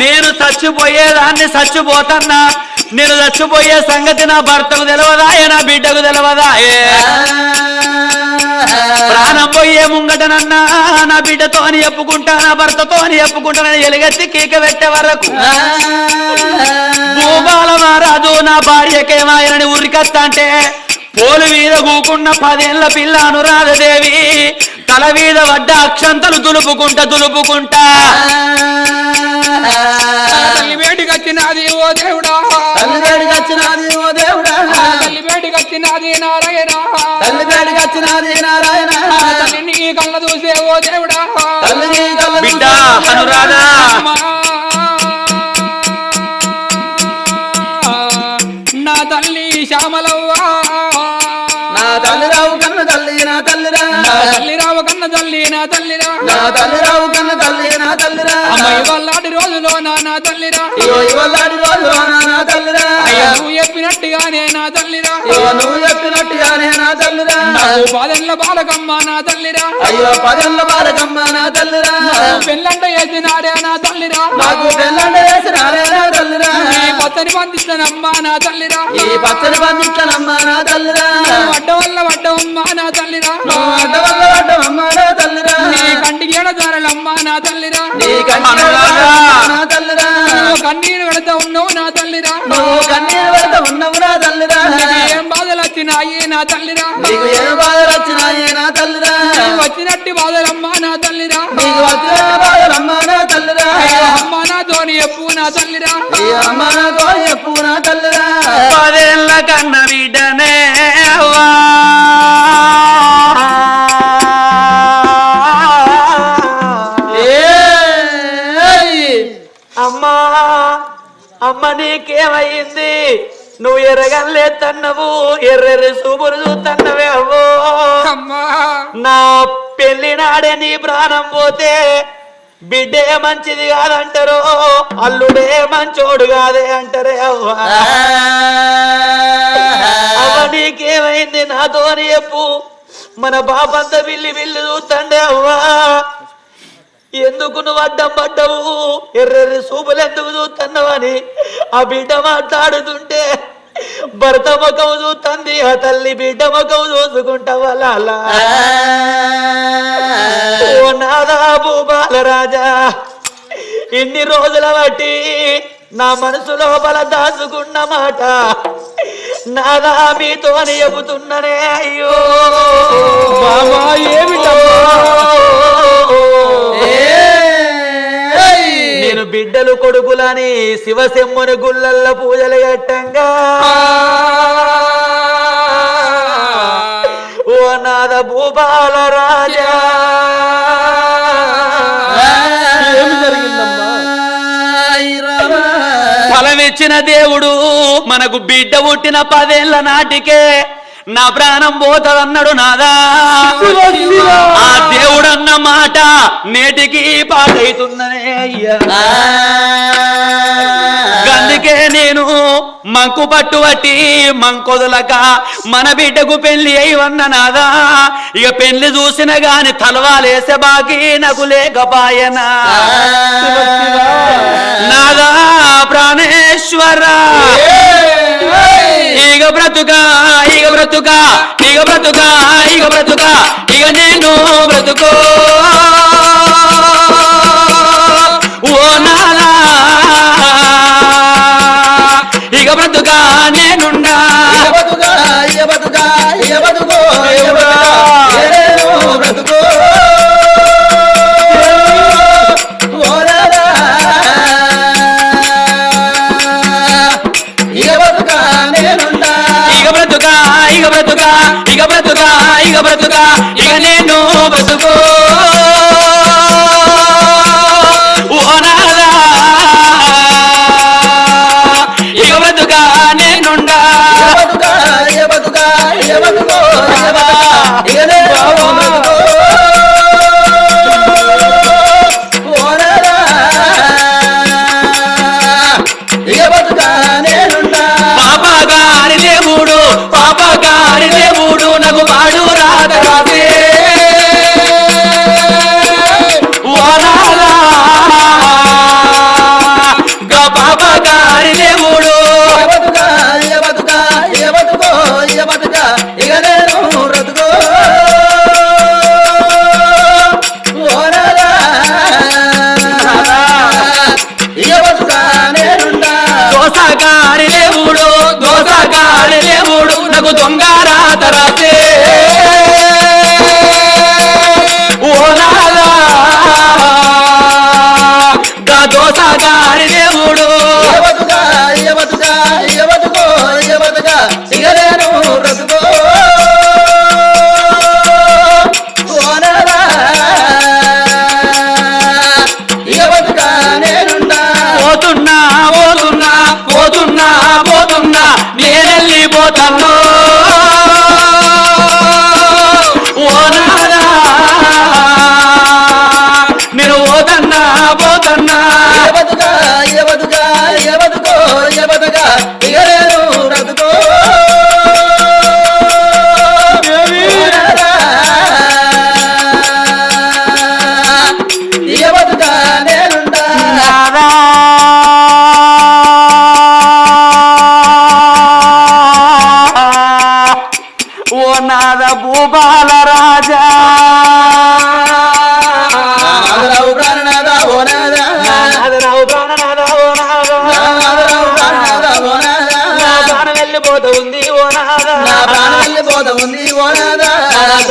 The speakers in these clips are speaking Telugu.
నేను చచ్చిపోయేదాన్ని చచ్చిపోతన్నా. నేను చచ్చిపోయే సంగతి నా భర్తకు తెలవదాయే నా బిడ్డకు తెలవదాయే ప్రాణం పోయే ముంగటనన్నా నా బిడ్డతో అని చెప్పుకుంటా నా భర్తతో అని చెప్పుకుంటానని ఎలుగెత్తి కీక పెట్టే వరకు. భూపాల మహారాజు నా భార్యకేమాయనని ఉరికత్త అంటే పోలు మీద కూకున్న పదేళ్ళ పిల్ల అనురాధదేవి తల మీద పడ్డ అక్షంతలు దులుపుకుంటా దులుపుకుంటా. వేడికి వచ్చినది ఓ దేవుడా. తల్లి వేడికి వచ్చినది ఓ దేవుడా. తల్లి వేడికి వచ్చినది నారాయణ. తల్లి వేడికి వచ్చినది నారాయణ. తల్లి నీ కళ్ళ చూసే ఓ దేవుడా. తల్లి నీ కళ్ళ బిడ్డ అనురాధ. నా తల్లి శ్యామలవ్వా. తల్లి నా తల్లిరా. నా తల్లి రావు కన్న తల్లి నా తల్లిరా. నా తల్లి రావు కన్న తల్లి నా తల్లిరా. అమ్మ ఇవాళ రోజులో నా నా తల్లిరా. ఇవాళ రోజు నా తల్లిరా. అయ్యా నువ్వు చెప్పినట్టుగానే నా తల్లిరా. నువ్వు చెప్పినట్టుగానే నా తల్లిరా పదెళ్ళ బాలకమ్మ నా తల్లిరా అయ్యో పదెల్ల బాలకమ్మ నా తల్లిరా పెళ్ళంట వేసినాడే నా తల్లిరా నాకు పెళ్ళండ వేసినారే నా తల్లిరా ఈ పచ్చని పందిస్తానమ్మ నా తల్లిరా ఈ పచ్చని బంధించనమ్మ నా తల్లిరా అడ్డ వల్ల వడ్డవమ్మ నా తల్లిరా నువ్వు అడ్డవల్ల పడ్డవమ్మ నా తల్లిరా నీ కంటికి ఎడదారలమ్మ నా తల్లిరా నీ అనురాధ. నా తల్లిరా కన్నీరు పెడతా ఉన్నావు నా తల్లిరా నువ్వు కన్నీరు పడ్డ ఉన్నవు నా తల్లిరా ఏం బాధలు వచ్చినాయి నా తల్లిరా. నీకు ఏ బాధలు వచ్చినాయే నా తల్లిరా? నీకు వచ్చినట్టు బాధలమ్మ నా తల్లిరా. నీకు వచ్చిన బాధలమ్మ నా తల్లిరా? అయ్యో అమ్మ నాతోని ఎప్పు నా తల్లిరా. ఈ అమ్మ నాతో చెప్పు నా తల్లిరా? పదేళ్ళ కన్న బిడ్డనే అవ్వా. ఏయ్! అమ్మా అమ్మ నీకేమయ్యింది నువ్వు ఎర్రగల్లే తన్నవు ఎర్రెర్రి సూపురు చూతన్నవే అవ్వో అమ్మా. నా పెళ్ళి నాడే నీ ప్రాణం పోతే బిడ్డే మంచిది కాదంటారు అల్లుడే మంచోడు కాదే అంటారే అవ్వా. అవ్వ నీకేమైంది నాతోని చెప్పు. మన బాబంత బిల్లి బిల్లి చూస్తండే అవ్వా. ఎందుకు నువ్వు అడ్డం పడ్డవు ఎర్రెర్రి సూపులు ఎందుకు చూస్తున్నావని ఆ బిడ్డ మాట్లాడుతుంటే భర్త ముఖం చూస్తుంది ఆ తల్లి బిడ్డ ముఖం చూసుకుంటావా ఓ నాదా భూపాలరాజా ఇన్ని రోజుల బట్టి నా మనసు లోపల దాచుకున్న మాట నాదా మీతోని చెబుతున్ననే అయ్యో. బాబా, ఏయ్! బిడ్డలు కొడుకులని శివశెమ్ముని గుళ్ళల్ల పూజలు కట్టంగా ఓ నాద భూపాల రాజా. ఏమి జరిగిందమ్మా? రామా ఫలమిచ్చిన దేవుడు మనకు బిడ్డ పుట్టిన పదేళ్ళ నాటికే నా ప్రాణం పోతదన్నాడు నాదా. ఆ దేవుడు అన్న మాట నేటికి పాటైతున్ననే అయ్యా. అందుకే నేను మంకు పట్టుబట్టి మంకొదలక మన బిడ్డకు పెళ్ళి అయి వన్న నాదా. ఇక పెళ్ళి చూసిన గాని తలవాలేసే బాకీ నాకు లేకపాయనా. నాదా ప్రాణేశ్వర. ఇక బ్రతుక ఇక బ్రతుక ఇక బ్రతుక ఇక బ్రతుక ఇక నేను బ్రతుకో. ఇక నేనుండా. బతుకా, ఇక బతుకా, బతుకో, బతుకా, బ్రతుకో. బతుకా, నేను బ్రతుకో. 千万不能。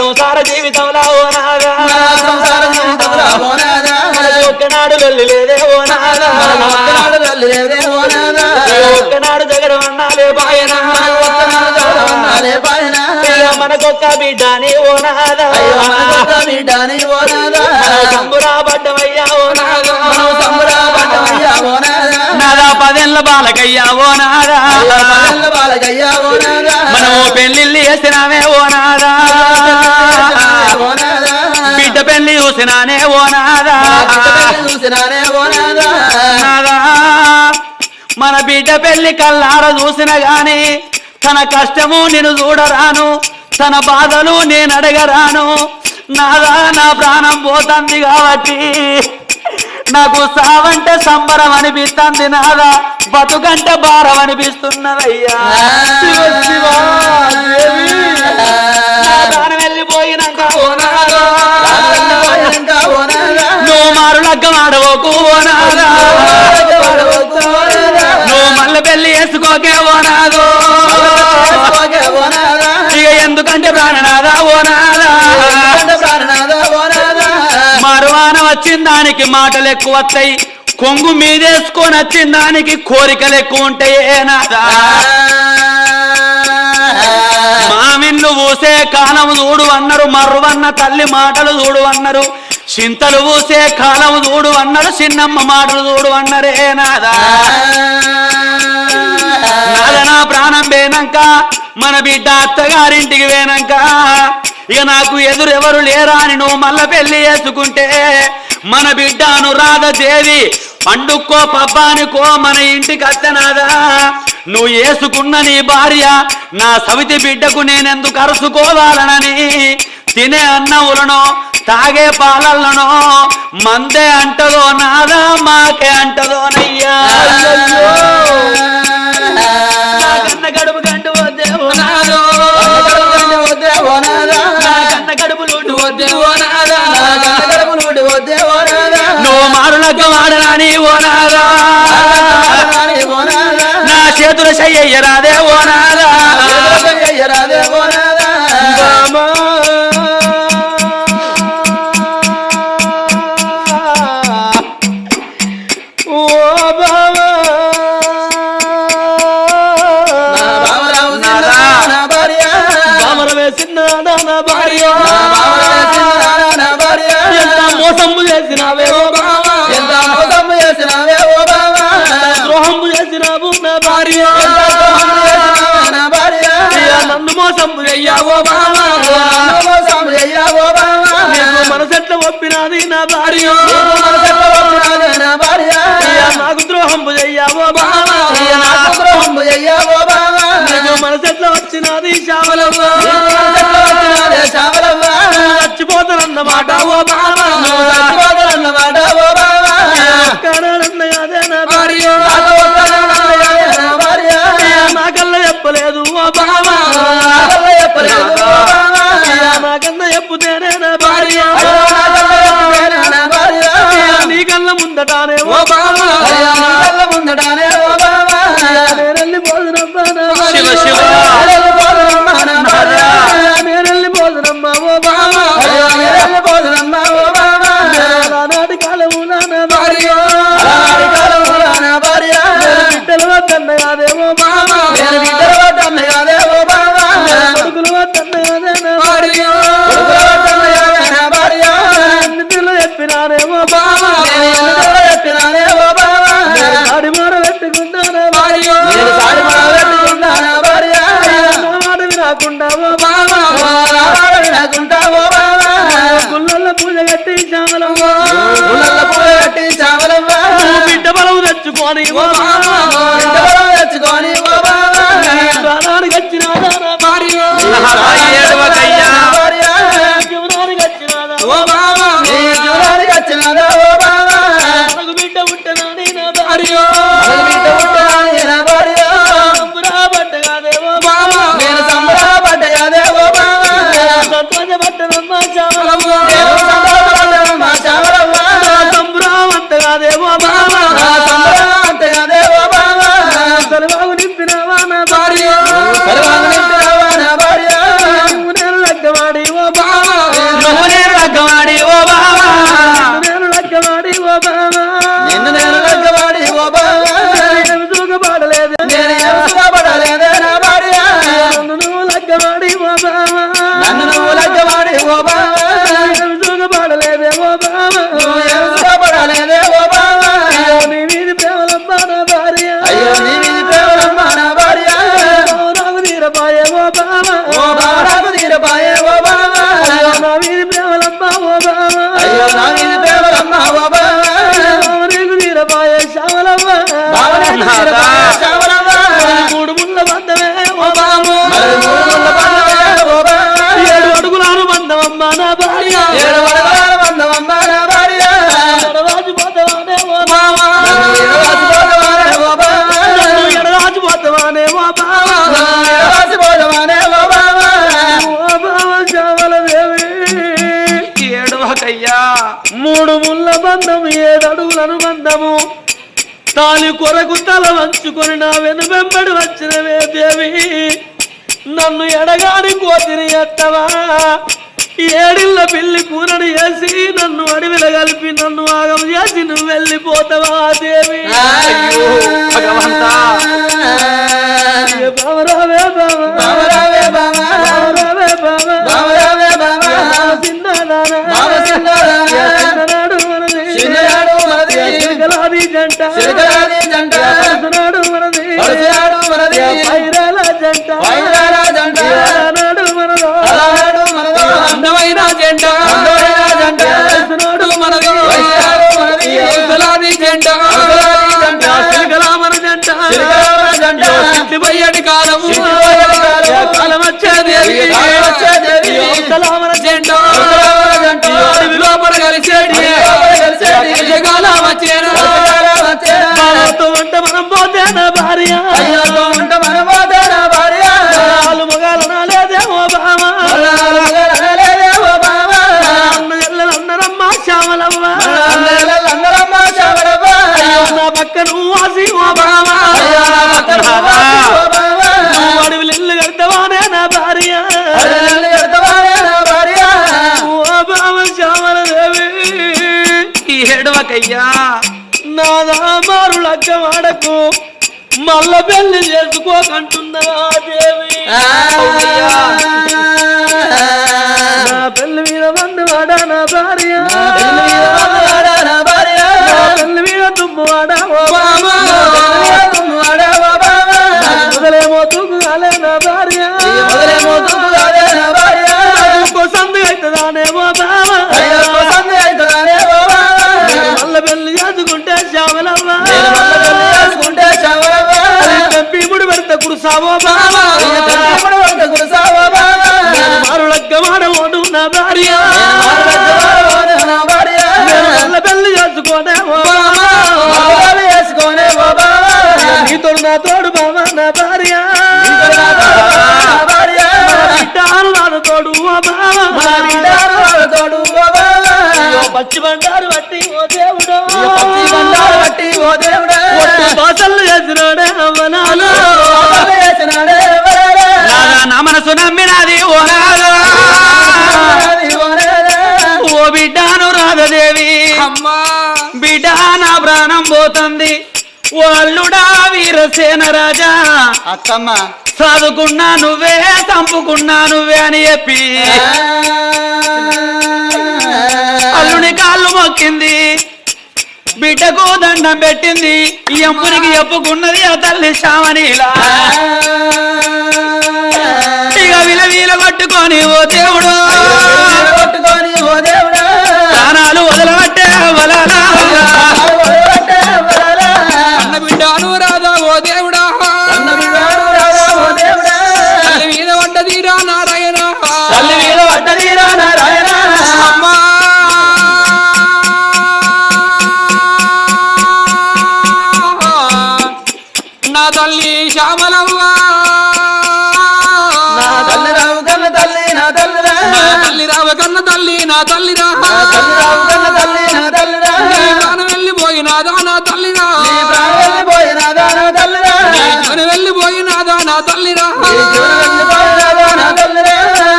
సంసార జీవితంలో ఓ నాదా. సంసార జీవితంలో ఓ నాదా. మనకు ఒక్కనాడు వెళ్ళలేదే ఓ నాదా. ఒక్కనాడు వెళ్ళలేదే ఓ నాదా. ఒక్కనాడు దగ్గర ఉన్నాలే బాయన. మనకొక్క బిడ్డని ఓ నాదా అయ్యో మనకొక్క బిడ్డని ఓ నాదా. సంబురా పడ్డమయ్యా ఓ నాదా మనం సంబరపడ్డమయ్యా ఓ నాదా. నాదా పదేళ్ళ బాలకయ్యా ఓ నాదా. మనము పెళ్ళిళ్ళు చేసినామే ఓ నాదా బిడ్డ పెళ్ళి చూసినానే ఓ నాదా. నాదా మన బిడ్డ పెళ్ళి కల్లార చూసిన గాని తన కష్టము నేను చూడరాను తన బాధలు నేను అడగరాను నాదా నా ప్రాణం పోతుంది కాబట్టి నాకు సావంటే సంబరం అనిపిస్తుంది నాదా. బతుకంటే భారం అనిపిస్తున్నదయ్యా. వెళ్ళిపోయినాక ఆడవకు. నువ్వు మళ్ళీ పెళ్ళి. ఇక ఎందుకంటే ప్రాణనాదా ఓ మరువాన వచ్చిన దానికి మాటలు ఎక్కువ వస్తాయి. కొంగు మీదేసుకొని వచ్చిన దానికి కోరికలు ఎక్కువ ఉంటాయి. ఏ మామిన్లు ఊసే కాలం చూడు అన్నారు. మర్రువన్న తల్లి మాటలు చూడు అన్నారు. చింతలు ఊసే కాలం చూడు అన్నారు. చిన్నమ్మ మాటలు చూడు అన్నరేనాదా ప్రాణం పోయినాక మన బిడ్డ అత్తగారింటికి పోయినాక ఇక నాకు ఎదురెవరు లేరా అని నువ్వు మళ్ళా పెళ్ళి చేసుకుంటే మన బిడ్డ అనురాధ దేవి పండుక్కో పబ్బానికో మన ఇంటికి అత్తనాదా నువ్వు వేసుకున్న నీ భార్య నా సవితి బిడ్డకు నేనెందుకు అరుసుకోవాలనని తినే అన్నములను తాగే పాలలను మందే అంటదో నాదా మాకే అంటదోనయ్యా నయ్యా? మారులగ్గ వాడరాని ఓ నాదా. రాని ఓ నాదా. నా చేతుల చెయ్యరాదే ఓ నాదా. ఎదురుగయ్యరాదే ఓ నాదా. బామా. భార్య నా భార్య. నన్ను మోసము చెయ్యావో బావా మనసెట్ల ఒప్పినాది నా భార్య నా భార్య. నాకు ద్రోహము చెయ్యావో బావా నాకు ద్రోహము చెయ్యావో బావా. మనసెట్ల వచ్చినది చావలవ్వ. చచ్చిపోతానన్నమాట ఓ బావా ఓ బావా నాకల్ల చెప్పలేదు ఓ బావా. అయ్యా, నాకన్నా చెప్పుతేనే నా భార్య నా ముందటానే ఓ బావా కళ్ళ ముందటానే బావా. శివ. శివ. ఓ బావా ఉండవో బావా నాకుంటావో పూజ కట్టి చామలవ్వా పూజ కట్టి చామలవ్వా బిడ్డ బలం తెచ్చుకొని తెచ్చుకొని బావా. వచ్చిన బావ నీకు తీరపాయే శ్యామలమ్మ శ్యామలమ్మ. మూడు ముళ్ళ బంధమే బంధమే ఏడు నా భార్య. బంధమమ్మ నా భార్య. ఎడరాజు పోతవానే ఏడవకయ్యా మూడు ముళ్ళ బంధం ఏడు అడుగులను బంధము తాని కొరకు తల వంచుకొని నా వెను వెంబడి వచ్చినవే దేవి నన్ను ఎడగాని కోతిని ఎత్తవా ఏడిళ్ళ పిల్లి కూరని వేసి నన్ను అడవిల కలిపి నన్ను ఆగం చేసి నువ్వు వెళ్ళిపోతావా దేవి అయ్యో భగవంతా. ఏ బావరావే బావ. బావరావే బావ. బావరావే బావ. బావరావే బావ. మనది. జంట. జంట. మనది. మనది. పైరాల జంట. పైరాల జంట. మనదో. మనదో. అందమైన అందమైన జంట. మనది. మనది. జంట. జంట. జంట. లోపల కలిసేటి ఏడవకయ్యా నాదా మారు లగ్గ వాడకు మల్ల పెళ్ళి చేసుకోకంటున్నా దేవి. నా పెళ్ళి మీద మందు వాడా నా భార్య. పెళ్ళి మీద దుమ్ము వాడా. మొదలేమో కాలే నా భార్య. నా భార్య. అవుతుందానేమో కురుసావో కురుసావో మారు లగ్గ వాడవోడు నా భార్య. పెళ్ళి చేసుకోనే ఓ బామ మగవాళ్ళు వేసుకొనే ఓ బావ. నీతో నా తోడు బామ నా భార్య. తోడు పచ్చి బండారు బట్టి ఓ దేవుడు. పచ్చి బండారు బట్టి ఓ దేవుడే. దోసలు చేసినాడే. మనసు నమ్మినది ఓ బిడ్డాను రాధదేవి అమ్మా. బిడ్డ నా ప్రాణం పోతుంది. అల్లుడా వీరసేన రాజా. అక్కమ్మ చదువుకున్నా నువ్వే చంపుకున్నా నువ్వే అని చెప్పి అల్లుని కాళ్ళు మొక్కింది. బిడ్డకు దండం పెట్టింది. ఈ అమ్మునికి చెప్పుకున్నది ఆ తల్లి శ్యామనీలా ఇక కొట్టుకొని ఓ దేవుడు. కొట్టుకొని ఓ దేవుడా. ప్రాణాలు వదలబట్టే వలలా రావ కన్న తల్లి నా తల్లిరా. ప్రాణం వెళ్ళిపోయినాదా నా తల్లిరా. ప్రాణం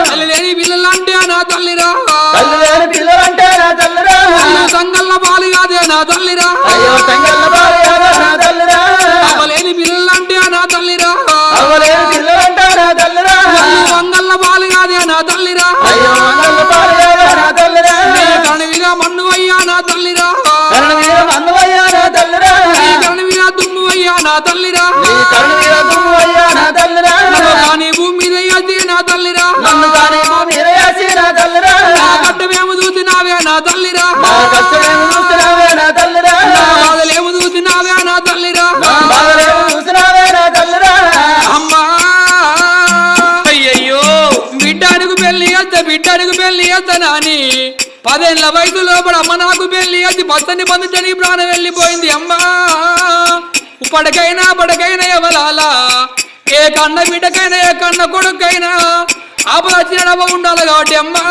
తల్లి లేని పిల్లలంటే నా తల్లిరా. నా తల్లిరా. సంగల్ల పాలు కాదే నా అవలేని పిల్లలంటే నా తల్లిరా. పాలు కాదే నా తల్లిరా. నా తల్లిరా. కరుణ మందువయ్యా నా తల్లిరా. నీ కణవిగా దుమ్ము అయ్యా నా తల్లిరా. కరుణ వీర దుమ్మువయ్యా నా తల్లిరా. నన్ను కాని భూమి మీద నా తల్లిరా. నన్ను కాని మా వీరయాసి నా తల్లిరా. నా కట్టమేము చూసినావే నా తల్లిరా. నా కష్టమేమి చూసినావే నా తల్లిరా. నా బాధలేము చూసినావే నా తల్లిరా. నా బాధలేమి చూసినావే నా తల్లిరా. అమ్మా. అయ్యయ్యో బిడ్డానికి పెళ్ళి చేస్తే బిడ్డానికి పెళ్ళి చేస్తానని పదేళ్ళ వయసు లోపల అమ్మ నాకు పెళ్ళి చేసి భర్తని పొందుతని ప్రాణం వెళ్ళిపోయింది. అమ్మా ఇప్పటికైనా పడకైనా ఎవరాలా? ఏ కన్న బిడ్డకైనా ఏ కన్న కొడుకైనా ఆపదచ్చిన ఉండాలి కాబట్టి అమ్మా.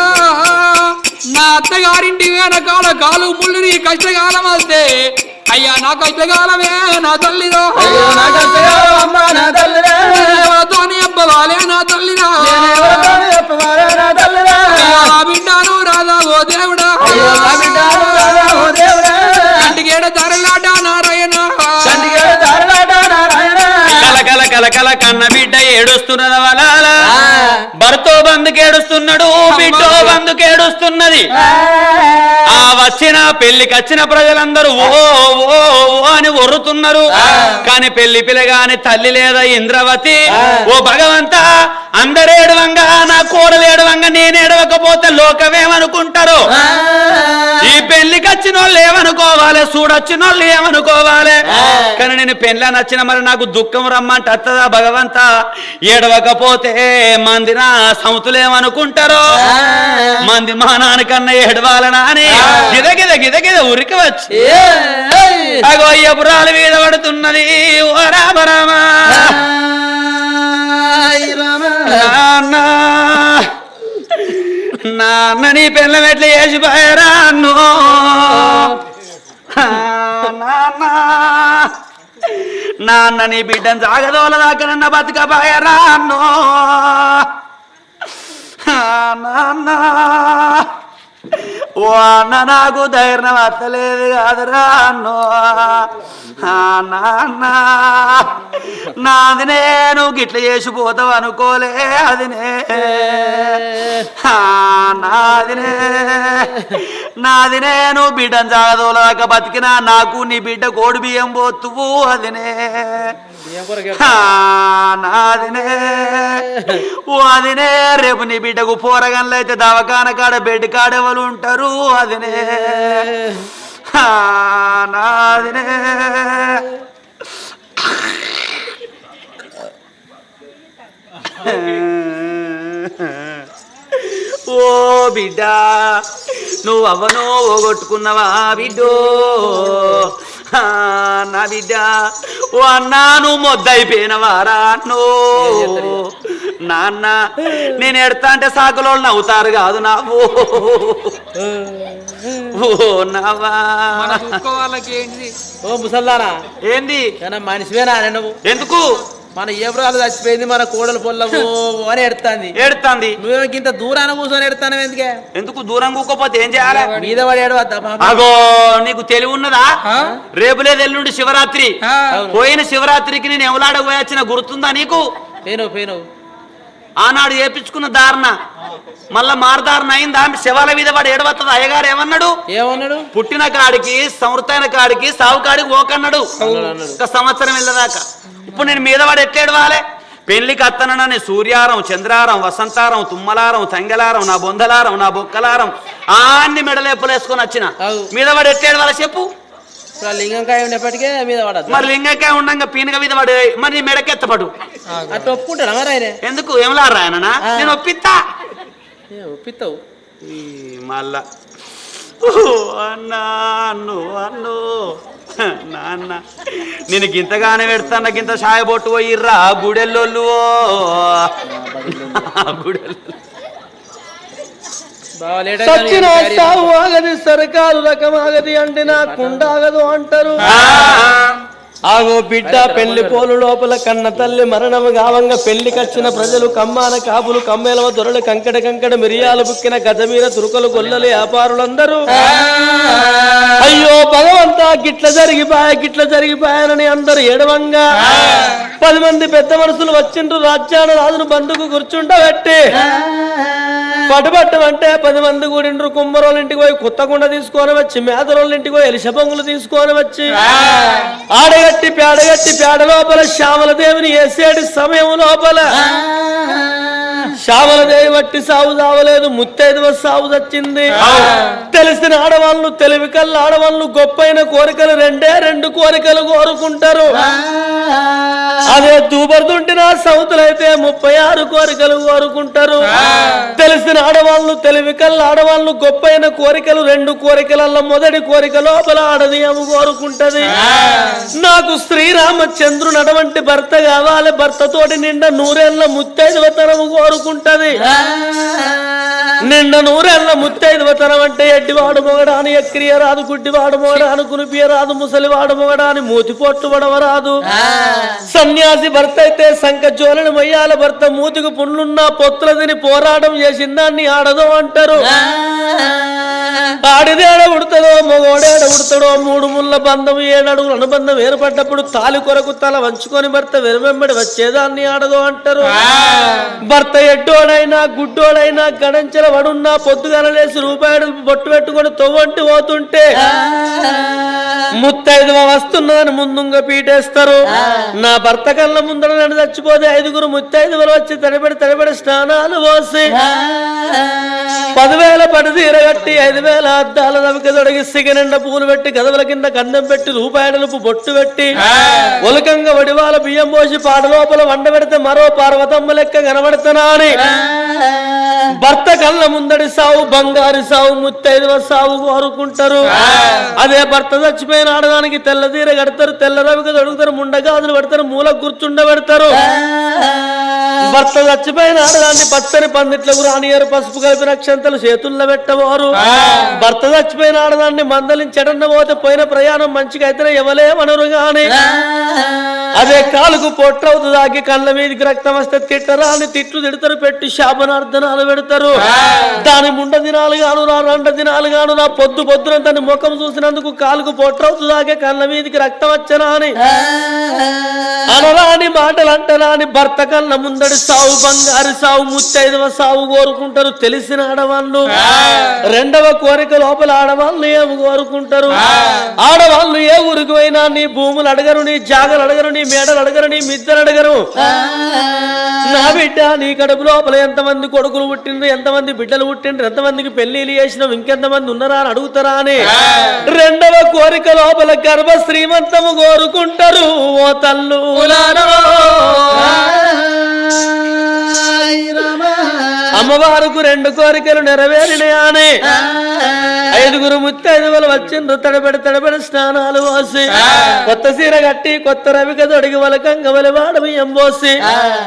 నా అత్తగారింటి వెనకాల కాలు ముళ్ళు నీ కష్టకాలం వస్తే అయ్యా నా కష్టకాలమే నా తల్లిరా ఎవరితోని అబ్బవాలే నా తల్లిరా నేనెవరితోని దేవుడా. అయ్యో నా బిడ్డను కల కల కల కల కన్న బిడ్డ ఏడుస్తున్నది వలాల. భర్తో బంధుకి ఏడుస్తున్నాడు బిడ్డో బంధుకి ఏడుస్తున్నది. ఆ. వచ్చిన పెళ్ళికి వచ్చిన ప్రజలందరూ ఓ ఓ ఓ అని ఒర్రుతున్నారు. కానీ పెళ్ళి పిల్లగాని తల్లి లేదా ఇంద్రవతి ఓ భగవంత అందరేడువంగా నా కోడలు ఏడవంగా నేను ఏడవకపోతే లోకమేమనుకుంటారు? ఈ పెళ్ళికి వచ్చిన వాళ్ళు ఏమనుకోవాలి? చూడొచ్చిన వాళ్ళు ఏమనుకోవాలి కానీ నేను పెళ్ళ నచ్చిన మరి నాకు దుఃఖం రమ్మంటే అత్తదా భగవంత? ఏడవకపోతే మంది నా సముతులు ఏమనుకుంటారో మంది మా నాన్నకన్నా ఏడవాలనా అని గిద గిద గిద గిద ఉరికి వచ్చి. అగో అయ్యపురాల మీద పడుతున్నది. ఓ రామ రామ. నాన్న. నాన్న నీ పిల్ల ఎట్లా చేసిపోయారా అన్నో? నాన్న. నాన్న నీ బిడ్డను జాగదోల దాకా నన్న బతకపోయారా నాన్న. ఓ అన్న నాకు ధైర్యం అత్తలేదు కాదురా అన్నో. నాన్న నాది నేను గిట్ల చేసిపోతావు అనుకోలే అదినే నాదినే నాది నేను బిడ్డను జాగదోలక బతికినా నాకు నీ బిడ్డ కోడి బియ్యం పోతువు అదినే నాదినే ఓ అదినే రేపు నీ బిడ్డకు పోరగన్లు అయితే దవకాన కాడ బెడ్ కాడెవలు ఉంటారు అదినే. నాదినే. ఓ బిడ్డ నువ్వు అవ్వనో ఓగొట్టుకున్నావా బిడ్డో? నా బిడ్డ ఓ అన్నా నువ్వు మొద్దయిపోయినవారా అన్నో? నాన్న నేను ఎడతా అంటే సాకులోళ్ళు నవ్వుతారు కాదు నావు. ఓ నవ్వా ఓ ముసల్దానా ఏంది? మనిషివేనా నువ్వు? ఎందుకు? మన ఏ బ్రాలు చచ్చిపోయింది మన కోడలు పొల్లవు అని ఎడతాంది. ఏడుతాంది? నువ్వేమో ఇంత దూరాన కూర్చొని ఎడతాను ఎందుకే? ఎందుకు? దూరం కూకపోతే ఏం చేయాలి? మీద పడి? అగో నీకు తెలివి ఉన్నదా? ఆ? రేపు లేదు ఎల్లుండి శివరాత్రి. పోయిన శివరాత్రికి నేను ఎవలాడకు పోయి వచ్చిన గుర్తుందా నీకు? పేను పేను ఆనాడు చేపించుకున్న దారుణ. మళ్ళా మారదారుణ అయిందా? శివాల మీద వాడు ఏడవత్తది? అయ్యగారు ఏమన్నాడు? ఏమన్నాడు? పుట్టిన కాడికి సమృతైన కాడికి సావు కాడికి ఓకన్నాడు. ఒక సంవత్సరం వెళ్ళదాకా. ఇప్పుడు నేను మీద వాడు ఎట్లా ఏడవాలి? పెళ్ళికి అత్తనని సూర్యారం చంద్రారం వసంతారం తుమ్మలారం తంగలారం నా బొందలారం నా బొక్కలారం అన్ని మెడలేపులు వేసుకొని వచ్చిన. మీద వాడు ఎట్లా ఏడవాలి చెప్పు? ఇప్పుడు లింగంకాయ ఉండేప్పటికే మీద పడద్దు. మరి లింగకాయ ఉండంగా పీనక మీద పడు మరి నీ మెడకెత్తపడు. అట్లా ఒప్పుకుంటారా మరి ఆయన? ఎందుకు? ఏమలారా ఆయన నేను ఒప్పిస్తా ఏ, ఒప్పిస్తావు మళ్ళా ఓ అన్నా నాన్న నేను గింతగానే పెడతాను గింత సాయ బొట్టు పోయిర్రా గుడెల్లోళ్ళు గుడెల్లో సచ్చిన సావు ఆగది సరకారు రకం ఆగది అంటే నా కుండాగదు అంటారు. ఆగో బిడ్డ పెళ్ళి పోలు లోపల కన్న తల్లి మరణము గావంగా పెళ్ళికచ్చిన ప్రజలు కమ్మాన కాపులు కమ్మేలవ దొరలు కంకడ కంకడ మిరియాలు బుక్కిన గజమీర తురుకలు గొల్లలు వ్యాపారులందరూ. అయ్యో భగవంతా గిట్ల జరిగిపాయ గిట్ల జరిగిపాయనని అందరు ఏడవంగా. పది మంది పెద్ద మనుషులు వచ్చిండ్రు రాజ్యాన రాజును బంధుకు కూర్చుండబెట్టి. పట్టుబట్టమంటే పది మంది కూడిండ్రు కుమ్మరోళ్ళ ఇంటికి పోయి కొత్తకుండ తీసుకొని వచ్చి మేదరోళ్ళ ఇంటికి పోయి ఎలిష పొంగులు తీసుకొని వచ్చి ఆడగట్టి పేడగట్టి పేడ లోపల శ్యామలదేవిని వేసేటి సమయం లోపల. శ్యామలదేవి వట్టి సాగు చావలేదు ముత్తైదువ సాగు చచ్చింది. తెలిసిన ఆడవాళ్ళు తెలివి కల్ల ఆడవాళ్ళు గొప్పైన కోరికలు రెండే రెండు కోరికలు కోరుకుంటారు. అదే దూబర్దుంటిన సౌతులైతే ముప్పై ఆరు కోరికలు కోరుకుంటారు. తెలిసిన ఆడవాళ్ళు తెలివి కల్ల ఆడవాళ్ళు గొప్పైన కోరికలు రెండు కోరికలల్ల మొదటి కోరిక లోపల ఆడది అము కోరుకుంటది. నాకు శ్రీరామచంద్రుడు అటువంటి భర్త కావాలి భర్తతోటి నిండా నూరేళ్ళ ముత్తైదువతనము కోరుకుంటది నిండా నూరేళ్ళ ముత్తైదువతనం అంటే ఎడ్డివాడు మొగడాని ఎక్కిరియ రాదు గుడ్డివాడు మొగడాను కునిపియ రాదు ముసలివాడు మొగడాని మూతి పొట్టు పడవరాదు సన్యాసి భర్త అయితే సంఖ జోలని మొయ్యాల భర్త మూతికి పుండ్లున్నా పొత్తుల తిని పోరాటం చేసిందాన్ని ఆడదో అంటారు. ఆడిదేడ ఉడతాడో మగోడేడ ఉడతాడో మూడు ముళ్ళ బంధం ఏడడుగుల అనుబంధం ఏర్పడ్డప్పుడు తాలి కొరకు తల వంచుకొని భర్త వెనువెంబడి వచ్చేదాన్ని ఆడదో అంటారు. భర్త ఎడ్డోడైనా గుడ్డోడైనా గడంచెల వడున్నా పొద్దుగల లేసి రూపాయలు బొట్టు పెట్టుకొని తొవ్వంటి పోతుంటే ముత్తైదువ వస్తున్నదని ముందుగా పీటేస్తారు. నా భర్త కళ్ళ ముందర నన్ను చచ్చిపోతే ఐదుగురు ముత్తైదువలు వచ్చి తడిపడి తడిపడి స్నానాలు పోసి పదివేల పడి తీరగట్టి ఐదు వేల అద్దాల నవిక తొడిగి సిగ నిండా పూలు పెట్టి గదవల కింద కన్నం పెట్టి రూపాయలకు బొట్టు పెట్టి ఒలకంగా వడివాల బియ్యం పోసి పాడ లోపల వండ పెడితే మరో పార్వతమ్మ లెక్క కనబడుతున్నా అని భర్త కళ్ళ ముందడి సావు బంగారు సావు ముత్తైదువ సావు కోరుకుంటారు. అదే భర్త చచ్చిపోయిన ఆడదానికి తెల్ల తీర కడతారు తెల్ల రవిక తొడుగుతారు ముండగాజులు పెడతారు మూల కూర్చుండబెడతారు భర్త చచ్చిపోయిన ఆడదాన్ని పచ్చని పందిట్లకు రానియరు పసుపు కలిపి నక్షంతలు చేతుల్లో పెట్టవారు భర్త చచ్చిపోయిన ఆడదాన్ని మందలించడన్న పోతే పోయిన ప్రయాణం మంచిగా అయితే ఎవలేమనరు గాని. అదే కాలుకు పొట్టవుతు దాకి కళ్ళ మీదకి రక్తం వస్తే తిట్టరా అని తిట్లు తిడతారు పెట్టి శాపనార్థనాలు పెడతారు. దాని ముండ దినాలు గాను నా రెండ దినాలు గాను నా పొద్దు పొద్దున తన ముఖం చూసినందుకు కాలుకు పొట్టవుతు దాకే కళ్ళ మీదకి రక్తం వచ్చనా అని. అనరాని మాటలు అంటరాని భర్త కళ్ళ ముందడి సావు బంగారు సావు ముత్తైదవ సావు కోరుకుంటారు తెలిసిన ఆడవాళ్ళు. రెండవ కోరిక లోపల ఆడవాళ్ళు ఏమి కోరుకుంటారు? ఆడవాళ్ళు ఏ ఊరికి పోయినా నీ భూములు అడగరు నీ జాగలు అడగరు నీ మేడలు అడగరు నీ మిద్దరు అడగరు. నా బిడ్డ నీ కడుపు లోపల ఎంతమంది కొడుకులు పుట్టిండ్రు ఎంతమంది బిడ్డలు పుట్టిండ్రు ఎంతమందికి పెళ్ళిళ్ళు చేసినావు ఇంకెంతమంది ఉన్నారా అని అడుగుతారా అని. రెండవ కోరిక లోపల గర్భ శ్రీమంతము కోరుకుంటారు ఓ తల్లు. అమ్మవారికి రెండు కోరికలు నెరవేరినాయని. ఐదుగురు ముత్తైదువులు వచ్చిండ్రు తడబడి తడబడి స్నానాలు పోసి. కొత్త సీర కట్టి కొత్త రవిక తొడిగి వలకంగ వలివాడు బియ్యం పోసి.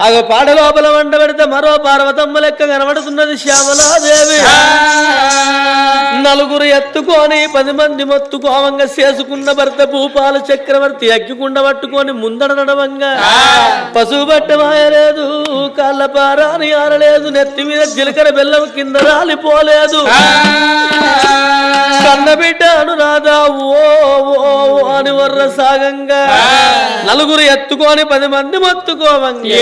అగ పాడ లోపల వంట పెడితే మరో పార్వతమ్మ లెక్క కనబడుతున్నది శ్యామలాదేవి. నలుగురు ఎత్తుకొని పది మంది మొత్తుకోవంగా చేసుకున్న భర్త భూపాల చక్రవర్తి అగ్గికుండ పట్టుకొని ముందడ నడవంగా. పశువు బట్ట మాయలేదు కాళ్ళ పారాని ఆరలేదు నెత్తి మీద జీలకర్ర బెల్లం కింద రాలిపోలేదు. కన్నబిడ్డ అనురాధా ఓ ఓ ఓ అని వర్ర సాగంగా నలుగురు ఎత్తుకొని పది మంది మొత్తుకోవంగా.